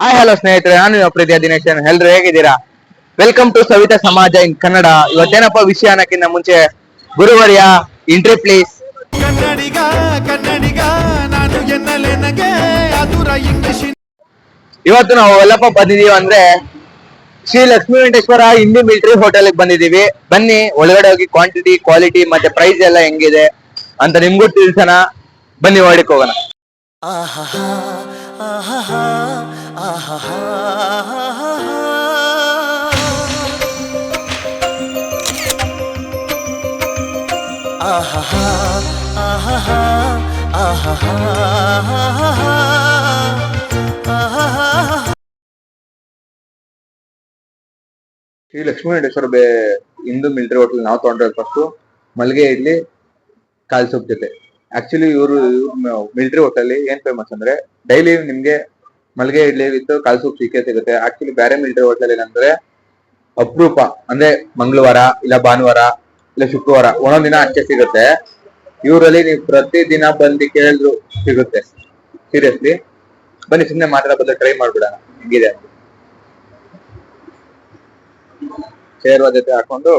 Hi hello ಸ್ನೇಹಿತರೆ. ನಾನು ನಿಮ್ಮ ಪ್ರೀತಿಯ ದಿನೇಶ್ ಎಲ್ರು ಹೇಗಿದ್ದೀರಾ? ವೆಲ್ಕಮ್ ಟು ಸವಿತಾ ಸಮಾಜ ಇನ್ ಕನ್ನಡ ಇವತ್ತೇನಪ್ಪ ವಿಷಯ ಅನ್ನಕ್ಕಿಂತ ಮುಂಚೆ ಗುರುವರ್ಯ ಇಂಟ್ರಿ ಪ್ಲೀಸ್ ಕನ್ನಡಿಗ ಕನ್ನಡಿಗ ನಾನು ಎನ್ನಲೆನಗೆ ಅದುರ ಇಂಗ್ಲಿಷ್ ಇವತ್ತು ನಾವು ಎಲ್ಲಪ್ಪ ಬಂದಿದೀವಿ ಅಂದ್ರೆ ಶ್ರೀ ಲಕ್ಷ್ಮೀ ವೆಂಕಟೇಶ್ವರ ಹಿಂದಿ ಮಿಲಿಟರಿ ಹೋಟೆಲ್ ಬಂದಿದೀವಿ. ಬನ್ನಿ ಒಳಗಡೆ ಹೋಗಿ ಕ್ವಾಂಟಿಟಿ ಕ್ವಾಲಿಟಿ ಮತ್ತೆ ಪ್ರೈಸ್ ಎಲ್ಲ ಹೆಂಗಿದೆ ಅಂತ ನಿಮ್ಗೂ ತಿಳ್ಸೋಣ. ಬನ್ನಿ ಒಳಗಡೆ ಹೋಗೋಣ. ಆಹಾ ಆಹಾ ಶ್ರೀ ಲಕ್ಷ್ಮೀ ಬೇ ಹಿಂದೂ ಮಿಲಿಟರಿ ಹೋಟೆಲ್ ನಾವು ತಗೊಂಡಿರೋದು ಫಸ್ಟ್ ಮಲ್ಲಿಗೆ ಇಡ್ಲಿ ಕಾಲ್ ಸೂಪ್ ಜೊತೆ. ಆಕ್ಚುಲಿ ಇವರು ಮಿಲಿಟರಿ ಹೋಟೆಲ್ ಏನ್ ಫೇಮಸ್ ಅಂದ್ರೆ ಡೈಲಿ ನಿಮ್ಗೆ ಮಲ್ಗೆ ಇಡ್ಲಿ ವಿತ್ ಕಾಲ್ ಸೂಪ್ ಸಿಕ್ಕೇ ಸಿಗುತ್ತೆ. ಆಕ್ಚುಲಿ ಬೇರೆ ಮಿಲಿಟರಿ ಹೋಟೆಲ್ ಏನಂದ್ರೆ ಅಪರೂಪ. ಅಂದ್ರೆ ಮಂಗಳವಾರ ಇಲ್ಲ ಭಾನುವಾರ ಇಲ್ಲ ಶುಕ್ರವಾರ ಒಂದೊಂದ್ ದಿನ ಅಷ್ಟೇ ಸಿಗುತ್ತೆ. ಇವರಲ್ಲಿ ನೀವು ಪ್ರತಿ ದಿನ ಬಂದು ಕೇಳಿದ್ರು ಸಿಗುತ್ತೆ. ಸೀರಿಯಸ್ಲಿ ಬನ್ನಿ ಸುಮ್ಮನೆ ಮಾತ್ರ ಬದಲು ಟ್ರೈ ಮಾಡ್ಬಿಡೋಣ. ಹೆಂಗಿದೆ ಶೇರ್ವ ಜೊತೆ ಹಾಕೊಂಡು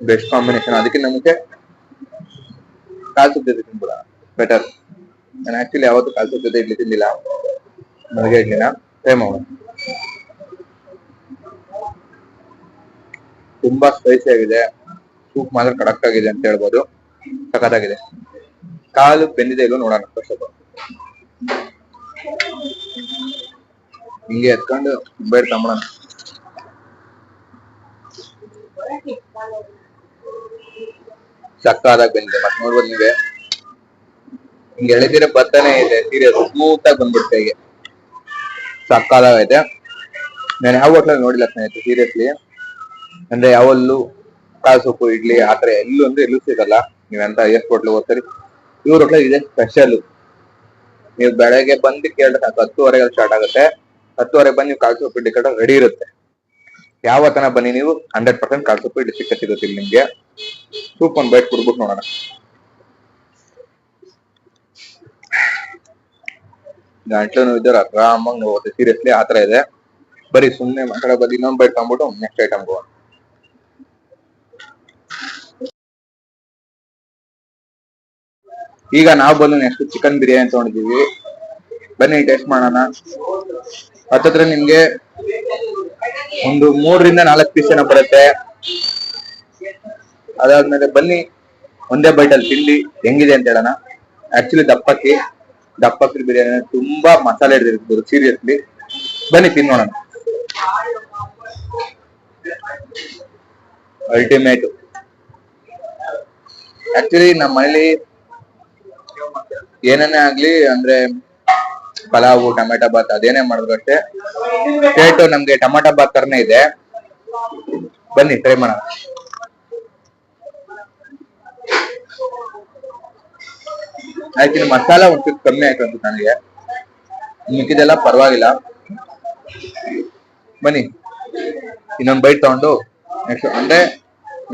ಬೆಸ್ಟ್ ಕಾಂಬಿನೇಷನ್ ಅದಕ್ಕೆ ನಮಗೆ ಕಾಲು ಸೂಪ್ ಜೊತೆ ತಿನ್ಬಿಡ ಬೆಟರ್ ನಾನು ಆಕ್ಚುಲಿ ಯಾವತ್ತು ಕಾಲು ಜೊತೆ ಇಡ್ಲಿ ತಿಂದಿಲ್ಲ. ಮಲ್ಗೆ ಇಡ್ಲಿನ? ಟ್ರೈ ಮಾಡೋಣ ತುಂಬಾ ಸ್ಪೈಸಿ ಆಗಿದೆ. ಸೂಪ್ ಮಾತ್ರ ಕಡಕ್ ಆಗಿದೆ ಅಂತ ಹೇಳ್ಬೋದು. ಸಖತ್ತಾಗಿದೆ. ಕಾಲು ಬೆಂದಿದೆ ಇಲ್ವೋ ನೋಡೋಣ ಫಸ್ಟ್ ಹಿಂಗೆ ಎತ್ಕೊಂಡು ಬೇಡ ತಮ್ಮಣ ಸಕ್ಕಾದಾಗ ಬಂದಿದೆ. ಮತ್ತೆ ನೋಡ್ಬೋದು ನೀವೇ. ಹಿಂಗೆ ಎಳೆದಿರ ಬರ್ತಾನೆ ಇದೆ ಸೀರಿಯಸ್ ಸ್ಮೂತ್ ಆಗಿ ಬಂದ್ಬಿಡ್ತೆ ಹೀಗೆ ಸಕ್ಕಾದಾಗೈತೆ ನಾನು ಯಾವ ಹೋಟ್ಲಲ್ಲಿ ನೋಡಿಲ್ಲ ಸ್ನೇಹಿತರೆ ಸೀರಿಯಸ್ಲಿ ಅಂದ್ರೆ ಯಾವಲ್ಲೂ ಕಾಳು ಸೊಪ್ಪು, ಇಡ್ಲಿ ಆತರ ಎಲ್ಲೂ ಅಂದ್ರೆ ಎಲ್ಲೂ ಸಿಗಲ್ಲ. ನೀವೆಂತ ಎಷ್ಟು ಹೋಟ್ಲ್ ಹೋಗ್ತೀರಿ? ಇವ್ರ ಹೋಟ್ಲ ಇದೆ ಸ್ಪೆಷಲ್ ನೀವು ಬೆಳಗ್ಗೆ ಬಂದು ಕೇಳಿದ್ರೆ ಹತ್ತುವರೆಗೆ ಸ್ಟಾರ್ಟ್ ಆಗುತ್ತೆ. ಹತ್ತುವರೆಗೆ ಬಂದು ನೀವು ಕಾಳು ಸೊಪ್ಪು, ಇಡ್ಲಿ ಕಟ್ಟ ರೆಡಿ ಇರುತ್ತೆ. ಯಾವತ್ತನ ಬನ್ನಿ ನೀವು? ಹಂಡ್ರೆಡ್ ಪರ್ಸೆಂಟ್ ಕಾಲ್ ಸೊಪ್ಪು ಇಲ್ಲಿ ಸಿಕ್ಕ ಸಿಗುತ್ತೆ ನಿಮ್ಗೆ. ಸೂಪ್ ಒಂದ್ ಬೈಟ್ ಕುಡ್ಬಿಟ್ಟು ನೋಡೋಣ. ಗಂಟ್ಲು ನೋವು ಇದ್ದಾರೆ ಆರಾಮಾಗಿ ಹೋಗುತ್ತೆ. ಸೀರಿಯಸ್ಲಿ ಆತರ ಇದೆ. ಬರೀ ಸುಮ್ನೆ ಮಾತಾಡೋ ಬದಿ ಇನ್ನೊಂದ್ ಬೈಟ್ ತಗೊಂಡ್ಬಿಟ್ಟು ನೆಕ್ಸ್ಟ್ ಐಟಮ್ ಹೋಗೋಣ. ಈಗ ನಾವು ಬಂದು ನೆಕ್ಸ್ಟ್ ಚಿಕನ್ ಬಿರಿಯಾನಿ ತಗೊಂಡಿದೀವಿ ಬನ್ನಿ ಟೇಸ್ಟ್ ಮಾಡೋಣ. ಹತ್ತತ್ರ ನಿಮ್ಗೆ ಒಂದು ಮೂರರಿಂದ ನಾಲ್ಕು ಪೀಸ್ ಏನೋ ಬರುತ್ತೆ. ಅದಾದ್ಮೇಲೆ ಬನ್ನಿ, ಒಂದೇ ಬೈಟಲ್ಲಿ ತಿಂಡಿ ಹೆಂಗಿದೆ ಅಂತ ಹೇಳೋಣ. ಆಕ್ಚುಲಿ ದಪ್ಪಕ್ಕಿ ದಪ್ಪಕ್ಕಿ ಬಿರಿಯಾನಿ ತುಂಬಾ ಮಸಾಲೆ ಹಿಡಿದಿರ್ಬೋದು ಸೀರಿಯಸ್ಲಿ ಬನ್ನಿ, ತಿನ್ನೋಣ. ಅಲ್ಟಿಮೇಟ್ ಆಕ್ಚುಲಿ ನಮ್ಮ ಮನೇಲಿ ಏನೇನೇ ಆಗ್ಲಿ ಅಂದ್ರೆ ಪಲಾವು, ಟೊಮೆಟೊ ಬಾತ್ ಅದೇನೇ ಮಾಡಿದ್ರು ಅಷ್ಟೇ. ಟೇಟು ನಮ್ಗೆ ಟೊಮೆಟೊ ಬಾತ್ ತರನೇ ಇದೆ. ಬನ್ನಿ ಟ್ರೈ ಮಾಡೋಣ. ಆಕ್ಚುಲಿ ಮಸಾಲ ಒಂಚೂರು ಕಮ್ಮಿ ಆಯ್ತು ಅಂತ ನನಗೆ. ಮಿಕ್ಕಿದೆಲ್ಲ ಪರವಾಗಿಲ್ಲ. ಬನ್ನಿ, ಇನ್ನೊಂದು ಬೈಟ್ ತಗೊಂಡು ಅಂದ್ರೆ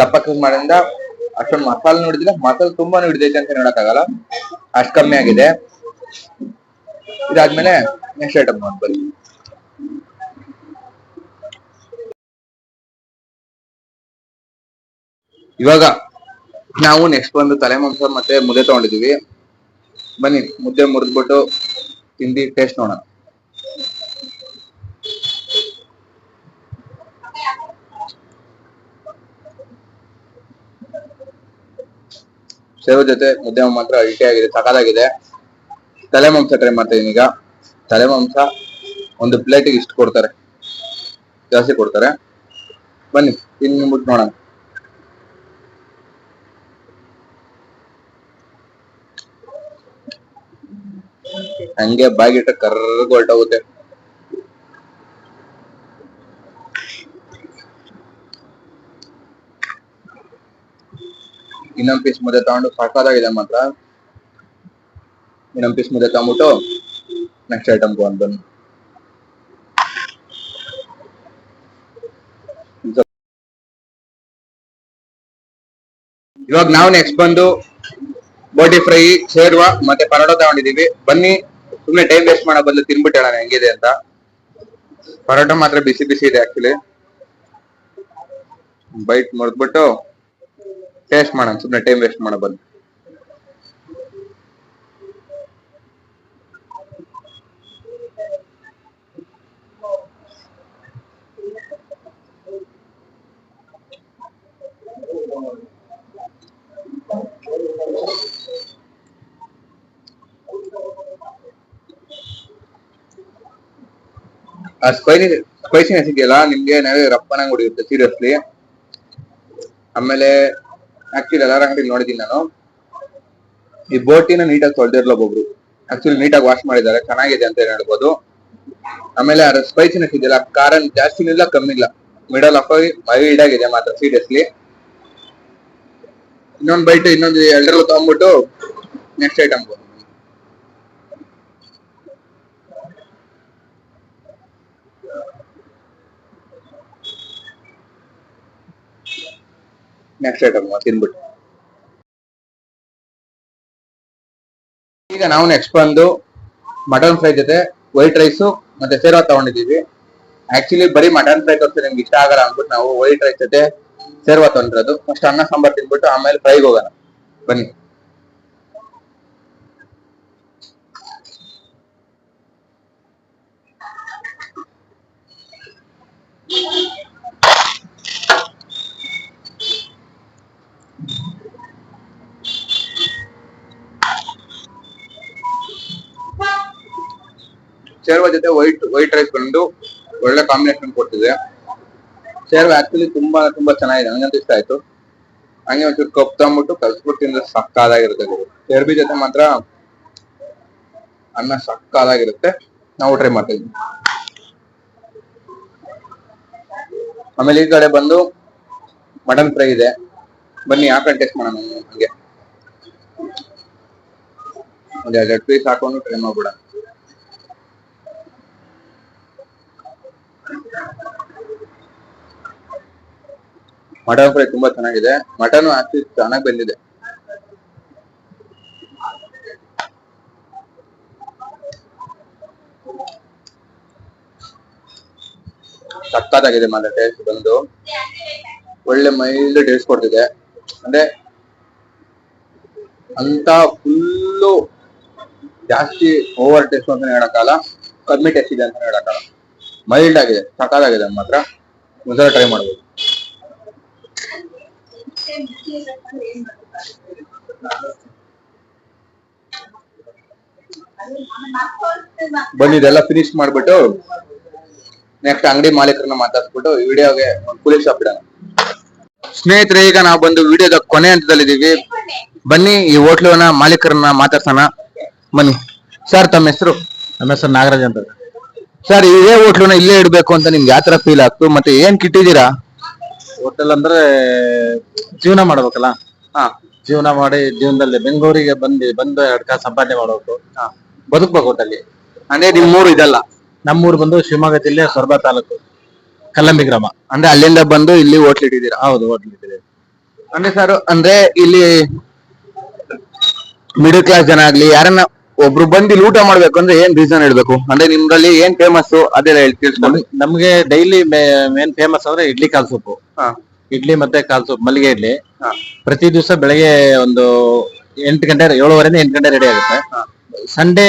ದಪ್ಪ ಕಮ್ಮಿ ಮಾಡಿಂದ ಅಷ್ಟೊಂದು ಮಸಾಲೆ ನೋಡಿದಿಲ್ಲ ಮಸಾಲೆ ತುಂಬಾ ಹಿಡಿದೈತೆ ಅಂತ ನೋಡಕ್ಕಾಗಲ್ಲ ಅಷ್ಟು ಕಮ್ಮಿ ಆಗಿದೆ. ಇದಾದ್ಮೇಲೆ ನೆಕ್ಸ್ಟ್ ಐಟಮ್ ಬನ್ನಿ. ಇವಾಗ ನಾವು ನೆಕ್ಸ್ಟ್ ಬಂದು ತಲೆ ಮಾಂಸ ಮತ್ತೆ ಮುದ್ದೆ ತಗೊಂಡಿದೀವಿ ಬನ್ನಿ, ಮುದ್ದೆ ಮುರಿದ್ಬಿಟ್ಟು ತಿಂದಿ ಟೇಸ್ಟ್ ನೋಡೋಣ. ಸೇವ್ ಜೊತೆ ಮುದ್ದೆ ಮಾತ್ರ ಐಟಿ ಆಗಿದೆ ಸಖತ್ತಾಗಿದೆ ತಲೆ ಮಾಂಸ ಟ್ರೈ ಮಾಡ್ತಾ ಇದೀನಿ ಈಗ. ತಲೆ ಮಾಂಸ ಒಂದು ಪ್ಲೇಟಿಗೆ ಇಷ್ಟು ಕೊಡ್ತಾರೆ. ಜಾಸ್ತಿ ಕೊಡ್ತಾರೆ. ಬನ್ನಿ ತಿನ್ಬಿಟ್ಟು ನೋಡೋಣ. ಹಂಗೆ ಬಾಗಿಟ್ಟ ಕರ್ರಗ್ ಹೊರಟೋಗುತ್ತೆ. ಇನ್ನೊಂದ್ ಪೀಸ್ ಮುದ್ದೆ ತಗೊಂಡು ಸಾಕಾದಾಗಿದೆ ಮಾತ್ರ. ಇನ್ನೊಂದ್ ಪೀಸ್ ಮುದ್ದೆ ತಗೊಂಡ್ಬಿಟ್ಟು ನೆಕ್ಸ್ಟ್ ಐಟಮ್ ತಗೊಂಡ್ ಬನ್ನಿ ಇವಾಗ ನಾವು ನೆಕ್ಸ್ಟ್ ಬಂದು ಬೋಟಿ ಫ್ರೈ ಸೇರುವ ಮತ್ತೆ ಪರೋಟ ತಗೊಂಡಿದೀವಿ ಬನ್ನಿ ಸುಮ್ಮನೆ ಟೈಮ್ ವೇಸ್ಟ್ ಮಾಡೋ ಬದಲು ತಿನ್ಬಿಟ್ಟು ಹೇಳೋಣ ಹೆಂಗಿದೆ ಅಂತ ಪರೋಟ ಮಾತ್ರ ಬಿಸಿ ಬಿಸಿ ಇದೆ ಆಕ್ಚುಲಿ ಬೈಟ್ ಮುರಿದ್ಬಿಟ್ಟು ಟೇಸ್ಟ್ ಮಾಡೋಣ ಸುಮ್ಮನೆ ಟೈಮ್ ವೇಸ್ಟ್ ಮಾಡೋ ಬದಲು ಆ ಸ್ಪೈಸಿ ಸ್ಪೈಸಿನೆಸ್ ಇದೆಯಲ್ಲ ನಿಮ್ಗೆ ನಾವೇ ರಪ್ಪನ ಹೊಡಿಯುತ್ತೆ ಸೀರಿಯಸ್ಲಿ ಆಮೇಲೆ ಆಕ್ಚುಲಿ ಎಲ್ಲಾರ ಅಂಗಡಿ ನೋಡಿದೀನಿ ನಾನು. ಈ ಬೋಟಿನ ನೀಟಾಗಿ ತೊಳೆದಿರ್ಲ ಒಬ್ಬೊಬ್ರು. ಆಕ್ಚುಲಿ ನೀಟಾಗಿ ವಾಶ್ ಮಾಡಿದ್ದಾರೆ, ಚೆನ್ನಾಗಿದೆ ಅಂತ ಹೇಳ್ಬೋದು. ಆಮೇಲೆ ಅದ್ರ ಸ್ಪೈಸಿನೆಸ್ ಇದೆಯಲ್ಲ, ಖಾರ ಜಾಸ್ತಿ ಇಲ್ಲ ಕಮ್ಮಿ ಇಲ್ಲ ಮಿಡಲ್ ಆಫ್ ಮೈಲ್ಡ್ ಆಗಿದೆ ಮಾತ್ರ ಸೀರಿಯಸ್ಲಿ ಇನ್ನೊಂದು ಬೈಟ್ ಇನ್ನೊಂದು ಎರಡರಲ್ಲೂ ತಗೊಂಡ್ಬಿಟ್ಟು ನೆಕ್ಸ್ಟ್ ಐಟಮ್ ನೆಕ್ಸ್ಟ್ ಐಟಮ್ ತಿನ್ಬಿಟ್ಟು. ಈಗ ನಾವು ನೆಕ್ಸ್ಟ್ ಬಂದು ಮಟನ್ ಫ್ರೈ ಜೊತೆ ವೈಟ್ ರೈಸು ಮತ್ತೆ ಸೇರ್ವ ತಗೊಂಡಿದ್ದೀವಿ. ಆಕ್ಚುಲಿ ಬರೀ ಮಟನ್ ಫ್ರೈ ತೋರಿಸಿ ನಿಮ್ಗೆ ಇಷ್ಟ ಆಗಲ್ಲ ಅಂದ್ಬಿಟ್ಟು ನಾವು ವೈಟ್ ರೈಸ್ ಜೊತೆ ಸೇರ್ವ ತೊಂದ್ರದು. ಫಸ್ಟ್ ಅನ್ನ, ಸಾಂಬಾರ್ ತಿನ್ಬಿಟ್ಟು ಆಮೇಲೆ ಫ್ರೈಗೆ ಹೋಗೋಣ. ಬನ್ನಿ. ಶೇರ್ವ ಜೊತೆ ವೈಟ್ ವೈಟ್ ರೈಸ್ ಬಂದು ಒಳ್ಳೆ ಕಾಂಬಿನೇಷನ್ ಕೊಡ್ತಿದೆ ಶೇರ್ವ ಆಕ್ಚುಲಿ ತುಂಬಾ ತುಂಬಾ ಚೆನ್ನಾಗಿದೆ. ನನಗಂತೂ ಇಷ್ಟ ಆಯ್ತು. ಹಂಗೆ ಒಂಚೂರು ಕಪ್ ತಗೊಂಡ್ಬಿಟ್ಟು ಕಲ್ಸ್ಬಿಟ್ಟು ತಿಂದ್ರೆ ಸಕ್ಕಾದಾಗಿರುತ್ತೆ ಶೇರ್ಬಿ ಜೊತೆ ಮಾತ್ರ ಅನ್ನ ಸಕ್ಕಾದಾಗಿರುತ್ತೆ ನಾವು ಟ್ರೈ ಮಾಡ್ತಾ ಆಮೇಲೆ ಈ ಕಡೆ ಬಂದು ಮಟನ್ ಫ್ರೈ ಇದೆ. ಬನ್ನಿ ಯಾಕೆ ಟೇಸ್ಟ್ ಮಾಡೋಣ. ಹಂಗೆ. ಒಂದ್ ಎರಡು ಪೀಸ್ ಹಾಕೊಂಡು ಟ್ರೈ ಮಾಡ್ಬಿಡ ಮಟನ್ ಫ್ರೈ ತುಂಬಾ ಚೆನ್ನಾಗಿದೆ. ಮಟನ್ ಆಕ್ಚುಲಿ ಚೆನ್ನಾಗಿ ಬಂದಿದೆ. ಸಕ್ಕತ್ತಾಗಿದೆ ಮಾತ್ರ ಟೇಸ್ಟ್ ಬಂದು. ಒಳ್ಳೆ ಮೈಲ್ಡ್ ಟೇಸ್ಟ್ ಕೊಡ್ತಿದೆ. ಅಂದ್ರೆ ಅಂತ ಫುಲ್ಲು ಜಾಸ್ತಿ ಓವರ್ ಟೇಸ್ಟ್ ಅಂತ ಹೇಳಕ್ಕಾಗಲ್ಲ. ಕಮ್ಮಿ ಟೇಸ್ಟ್ ಇದೆ ಅಂತ ಹೇಳಕ್ಕಾಗಲ್ಲ. ಮೈಲ್ಡ್ ಆಗಿದೆ ಸಕ್ಕತ್ತಾಗಿದೆ ಮಾತ್ರ. ಒಂದ್ಸಲ ಟ್ರೈ ಮಾಡ್ಬೋದು. ಬನ್ನಿ ಇದೆಲ್ಲ ಫಿನಿಶ್ ಮಾಡ್ಬಿಟ್ಟು ನೆಕ್ಸ್ಟ್ ಅಂಗಡಿ ಮಾಲೀಕರನ್ನ ಮಾತಾಡ್ಸ್ಬಿಟ್ಟು ಈ ವಿಡಿಯೋಗೆ ಒಂದು ಶಾಪ್ ಇಡೋಣ. ಸ್ನೇಹಿತರೆ ಈಗ ನಾವು ಬಂದು ವಿಡಿಯೋದ ಕೊನೆ ಹಂತದಲ್ಲಿದ್ದೀವಿ ಬನ್ನಿ ಈ ಹೋಟ್ಲನ ಮಾಲೀಕರನ್ನ ಮಾತಾಡ್ಸೋಣ. ಬನ್ನಿ. ಸರ್ ತಮ್ಮ ಹೆಸರು? ನಮ್ಮ ಹೆಸರು ನಾಗರಾಜ್ ಅಂತ. ಸರ್ ಇದೇ ಹೋಟ್ಲನ್ನ ಇಲ್ಲೇ ಇಡ್ಬೇಕು ಅಂತ ನಿಮ್ಗೆ ಯಾವ ತರ ಫೀಲ್ ಆಗ್ತು? ಮತ್ತೆ ಏನ್ ಕಿಟ್ಟಿದ್ದೀರಾ? ಹೋಟೆಲ್ ಅಂದ್ರೆ ಜೀವನ ಮಾಡ್ಬೇಕಲ್ಲ? ಹಾ. ಜೀವನ ಮಾಡಿ ಜೀವನದಲ್ಲಿ ಬೆಂಗಳೂರಿಗೆ ಬಂದು ಬಂದು ಎರಡು ಕಾಸು ಸಂಪಾದನೆ ಮಾಡ್ಬೇಕು. ಬದುಕ್ಬೇಕು ಹೋಟೆಲ್ಲಿ ಅಂದ್ರೆ ನಿಮ್ಮೂರು ಇದಲ್ಲ? ನಮ್ಮೂರು ಬಂದು ಶಿವಮೊಗ್ಗ ಜಿಲ್ಲೆ ಸೊರಬ ತಾಲೂಕು ಕಲ್ಲಂಬಿ ಗ್ರಾಮ. ಅಂದ್ರೆ ಅಲ್ಲಿಂದ ಬಂದು ಇಲ್ಲಿ ಹೋಟ್ಲ್ ಇಟ್ಟಿದ್ದೀರಾ? ಹೌದು ಹೋಟ್ಲ್ ಇದೆ ಅಂದ್ರೆ ಸರ್ ಅಂದ್ರೆ ಇಲ್ಲಿ ಮಿಡಲ್ ಕ್ಲಾಸ್ ಜನ ಆಗ್ಲಿ ಯಾರನ್ನ ಒಬ್ರು ಬಂದು ಇಲ್ಲಿ ಊಟ ಮಾಡ್ಬೇಕು ಅಂದ್ರೆ ಏನ್ ರೀಸನ್ ಹೇಳ್ಬೇಕು? ಅಂದ್ರೆ ನಿಮ್ದ್ರಲ್ಲಿ ಏನ್ ಫೇಮಸ್ ಅದೆಲ್ಲ ಹೇಳಿ ತಿಳ್ಸ್ಕೊಂಡು. ನಮ್ಗೆ ಡೈಲಿ ಮೇನ್ ಫೇಮಸ್ ಅಂದ್ರೆ ಇಡ್ಲಿ ಕಾಲ್ ಸೂಪು. ಹಾ. ಇಡ್ಲಿ ಮತ್ತೆ ಕಾಲ್ ಸೂಪ್ ಮಲ್ಲಿಗೆ ಇಡ್ಲಿ. ಹಾ. ಪ್ರತಿ ದಿವಸ ಬೆಳಗ್ಗೆ ಒಂದು ಎಂಟು ಗಂಟೆ ಏಳುವರೆಯಿಂದ ಎಂಟು ಗಂಟೆ ರೆಡಿ ಆಗುತ್ತೆ. ಸಂಡೇ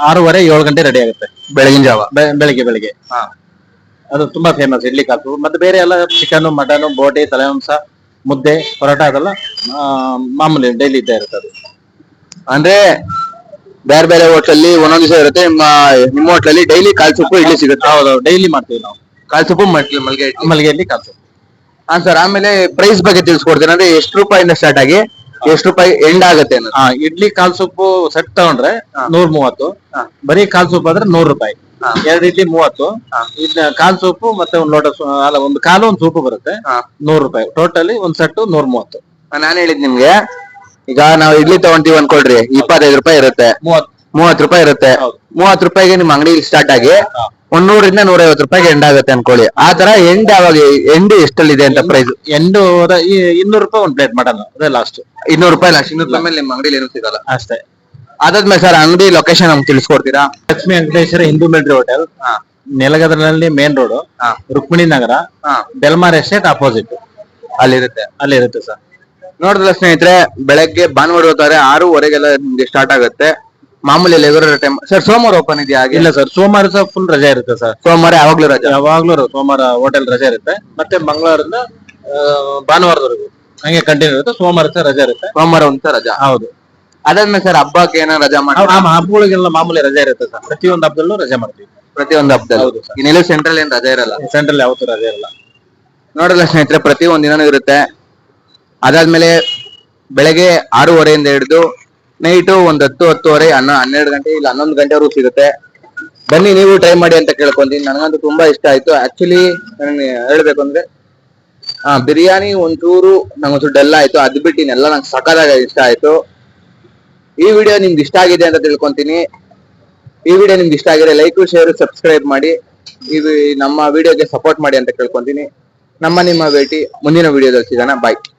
ಆರೂವರೆ ಏಳು ಗಂಟೆ ರೆಡಿ ಆಗುತ್ತೆ. ಬೆಳಗಿನ ಜಾವ. ಬೆ- ಬೆಳಿಗ್ಗೆ ಬೆಳಿಗ್ಗೆ. ಹಾ. ಅದು ತುಂಬಾ ಫೇಮಸ್ ಇಡ್ಲಿ ಕಾಸು ಮತ್ತೆ ಬೇರೆ ಎಲ್ಲ ಚಿಕನ್ ಮಟನ್ ಬೋಟಿ ತಲೆಮಾಂಸ ಮುದ್ದೆ ಪರೋಟ ಅದೆಲ್ಲ ಆ, ಮಾಮೂಲಿ ಡೈಲಿ ಇದ್ದೇ ಇರುತ್ತೆ ಅದು. ಅಂದ್ರೆ ಬೇರೆ ಬೇರೆ ಹೋಟ್ಲಲ್ಲಿ ಒಂದೊಂದ್ ದಿವಸ ಇರುತ್ತೆ. ನಿಮ್ಮ ನಿಮ್ಮ ಹೋಟ್ಲಲ್ಲಿ ಡೈಲಿ ಕಾಲ್ ಸೊಪ್ಪು ಇಡ್ಲಿ ಸಿಗುತ್ತೆ. ಹೌದು ಡೈಲಿ ಮಾಡ್ತೀವಿ ನಾವು. ಕಾಲ್ ಸೊಪ್ಪು ಮಟ್ಲಿ ಮಲ್ಗೆ ಇಡ್ಲಿ ಕಾಲ್ ಸೊಪ್ಪು. ಹಾ ಸರ್ ಆಮೇಲೆ ಪ್ರೈಸ್ ಬಗ್ಗೆ ತಿಳಿಸ್ಕೊಡ್ತೀನಿ. ಅಂದ್ರೆ ಎಷ್ಟು ರೂಪಾಯಿಂದ ಸ್ಟಾರ್ಟ್ ಆಗಿ ಎಷ್ಟು ರೂಪಾಯಿ ಎಂಡ್ ಆಗುತ್ತೆ ಅನ್ನೋದು. ಇಡ್ಲಿ ಕಾಲ್ ಸೊಪ್ಪು ಸೆಟ್ ತಗೊಂಡ್ರೆ ನೂರ್ ಮೂವತ್ತು. ಹಾ. ಬರೀ ಕಾಲ್ ಸೊಪ್ಪು ಆದ್ರೆ ನೂರ್ ರೂಪಾಯಿ. ಹಾ. ಎರಡು ಇಡ್ಲಿ ಮೂವತ್ತು. ಹಾ. ಇದ್ನ ಕಾಲ್ ಸೊಪ್ಪು ಮತ್ತೆ ಒಂದ್ ಲೋಟ ಸು- ಅಲ್ಲ ಒಂದು ಕಾಲು ಒಂದ್ ಸೂಪು ಬರುತ್ತೆ. ಹಾ. ನೂರ್ ರೂಪಾಯಿ. ಟೋಟಲಿ ಒಂದ್ ಸೆಟ್ ನೂರ್ ಮೂವತ್ತು. ನಾನು ಹೇಳಿದ್ ನಿಮ್ಗೆ ಈಗ ನಾವು ಇಡ್ಲಿ ತಗೊಂತೀವಿ ಅನ್ಕೊಳ್ರಿ ಇಪ್ಪತ್ತೈದು ರೂಪಾಯಿ ಇರುತ್ತೆ. ಮೂವತ್ತು. ಮೂವತ್ ರೂಪಾಯಿ ಇರುತ್ತೆ. ಹೌದು. ಮೂವತ್ ರೂಪಾಯಿಗೆ ನಿಮ್ ಅಂಗಡಿ ಸ್ಟಾರ್ಟ್ ಆಗಿ. ಒಂದ್ ನೂರಿಂದ ನೂರೈವತ್ತು ರೂಪಾಯಿಗೆ ಎಂಡ್ ಆಗುತ್ತೆ ಅನ್ಕೊಳ್ಳಿ. ಆ ತರ ಎಂಡ್ ಯಾವಾಗ ಎಂಡ್ ಎಷ್ಟಲ್ಲಿದೆ ಅಂತ ಪ್ರೈಸ್ ಎಂಡು ಇನ್ನೂರು ರೂಪಾಯಿ ಒಂದ್ ಪ್ಲೇಟ್ ಮಟನ್ ಅದೇ ಲಾಸ್ಟ್ ಇನ್ನೂರು ರೂಪಾಯಿ ಲಾಸ್ಟ್ ಇನ್ನೂರು ರೂಪಾಯಿ. ಮೇಲೆ ನಿಮ್ ಅಂಗಡಿಲಿ ಏನು ಸಿಗಲ್ಲ. ಅಷ್ಟೇ. ಅದಾದ್ಮೇಲೆ ಸರ್ ಅಂಗಡಿ ಲೊಕೇಶನ್ ನಮ್ಗೆ ತಿಳಿಸ್ಕೊಡ್ತೀರಾ? ಲಕ್ಷ್ಮಿ ವೆಂಕಟೇಶ್ವರ ಹಿಂದೂ ಮಿಲಿಟರಿ ಹೋಟೆಲ್ ನೆಲಗದ್ರಲ್ಲಿ ನೆಲಗದರಲ್ಲಿ ಮೇನ್ ರೋಡ್ ಹಾ. ರುಕ್ಮಿಣಿ ನಗರ. ಹಾ. ಡೆಲ್ಮಾರ್ ಎಸ್ಟೇಟ್ ಅಪೋಸಿಟ್ ಅಲ್ಲಿರುತ್ತೆ. ಅಲ್ಲಿ ಇರುತ್ತೆ ಸರ್ ನೋಡಿದ್ರೆ ಸ್ನೇಹಿತರೆ ಬೆಳಗ್ಗೆ ಭಾನುವಾರ ಹೋಗ್ತಾರೆ ಆರೂವರೆಗೆಲ್ಲ ನಿಮ್ಗೆ ಸ್ಟಾರ್ಟ್ ಆಗುತ್ತೆ. ಮಾಮೂಲಿ ರೆಗ್ಯುಲರ್ ಟೈಮ್ ಸರ್ ಸೋಮವಾರ ಓಪನ್ ಇದೆಯಾ ಹಾಗೆ? ಇಲ್ಲ ಸರ್ ಸೋಮವಾರ ಸಹ ಫುಲ್ ರಜೆ ಇರುತ್ತೆ ಸರ್. ಸೋಮವಾರ ಯಾವಾಗ್ಲೂ ರಜೆ? ಯಾವಾಗ್ಲೂ ರ- ಸೋಮವಾರ ಹೋಟೆಲ್ ರಜೆ ಇರುತ್ತೆ. ಮತ್ತೆ ಮಂಗಳವಾರದಿಂದ ಆ, ಭಾನುವಾರದವರೆಗೂ. ಹಂಗೆ ಕಂಟಿನ್ಯೂ ಇರುತ್ತೆ ಸೋಮವಾರ ಸಹ ರಜೆ ಇರುತ್ತೆ. ಸೋಮವಾರ ಒಂದ್ಸ ರಜಾ? ಹೌದು. ಅದಾದ್ಮೇಲೆ ಸರ್ ಹಬ್ಬಕ್ಕೆ ಏನೋ ರಜಾ ಮಾಡಿ ಆ- ಆ ಹಬ್ಬಗಳಿಗೆಲ್ಲ ಮಾಮೂಲಿ ರಜೆ ಇರುತ್ತೆ ಸರ್. ಪ್ರತಿಯೊಂದು ಹಬ್ಬದಲ್ಲೂ ರಜೆ ಮಾಡ್ತೀವಿ. ಪ್ರತಿಯೊಂದು ಹಬ್ಬದಲ್ಲಿ? ಹೌದು. ಇನ್ನೆಲ್ಲೂ ಸೆಂಟ್ರಲ್ ಏನ್ ರಜೆ ಇರಲ್ಲ? ಸೆಂಟ್ರಲ್ ಯಾವತ್ತೂ ರಜೆ ಇರಲ್ಲ. ನೋಡಲ್ಲ ಸ್ನೇಹಿತರೆ ಪ್ರತಿ ಒಂದ್ ದಿನನೂ ಇರುತ್ತೆ. ಅದಾದ್ಮೇಲೆ ಬೆಳಗ್ಗೆ ಆರೂವರೆಯಿಂದ ಹಿಡಿದು ನೈಟು ಒಂದ್ ಹತ್ತು, ಹತ್ತುವರೆ, ಹನ್ನ, ಹನ್ನೆರಡು ಗಂಟೆ ಇಲ್ಲ ಹನ್ನೊಂದು ಗಂಟೆವರೆಗೂ ಸಿಗುತ್ತೆ. ಬನ್ನಿ ನೀವು ಟ್ರೈ ಮಾಡಿ ಅಂತ ಕೇಳ್ಕೊಂತೀನಿ. ನನಗಂತೂ ತುಂಬಾ ಇಷ್ಟ ಆಯ್ತು. ಆಕ್ಚುಲಿ ನನಗೆ ಹೇಳ್ಬೇಕು ಅಂದ್ರೆ, ಆ, ಬಿರಿಯಾನಿ ಒಂಚೂರು ನಂಗೊಂಚೂರು ಡಲ್ ಆಯ್ತು. ಅದ್ ಬಿಟ್ಟು ಇನ್ನೆಲ್ಲ ನಂಗೆ ಸಖತ್ತಾಗಿ ಇಷ್ಟ ಆಯ್ತು. ಈ ವಿಡಿಯೋ ನಿಮ್ಗೆ ಇಷ್ಟ ಆಗಿದೆ ಅಂತ ತಿಳ್ಕೊಂತೀನಿ. ಈ ವಿಡಿಯೋ ನಿಮ್ಗೆ ಇಷ್ಟ ಆಗಿದೆ ಲೈಕ್ ಶೇರ್ ಸಬ್ಸ್ಕ್ರೈಬ್ ಮಾಡಿ. ಇದು ನಮ್ಮ ವಿಡಿಯೋಗೆ ಸಪೋರ್ಟ್ ಮಾಡಿ ಅಂತ ಕೇಳ್ಕೊಂತೀನಿ. ನಮ್ಮ ನಿಮ್ಮ ಭೇಟಿ ಮುಂದಿನ ವಿಡಿಯೋದಲ್ಲಿ ಸಿಗೋಣ. ಬಾಯ್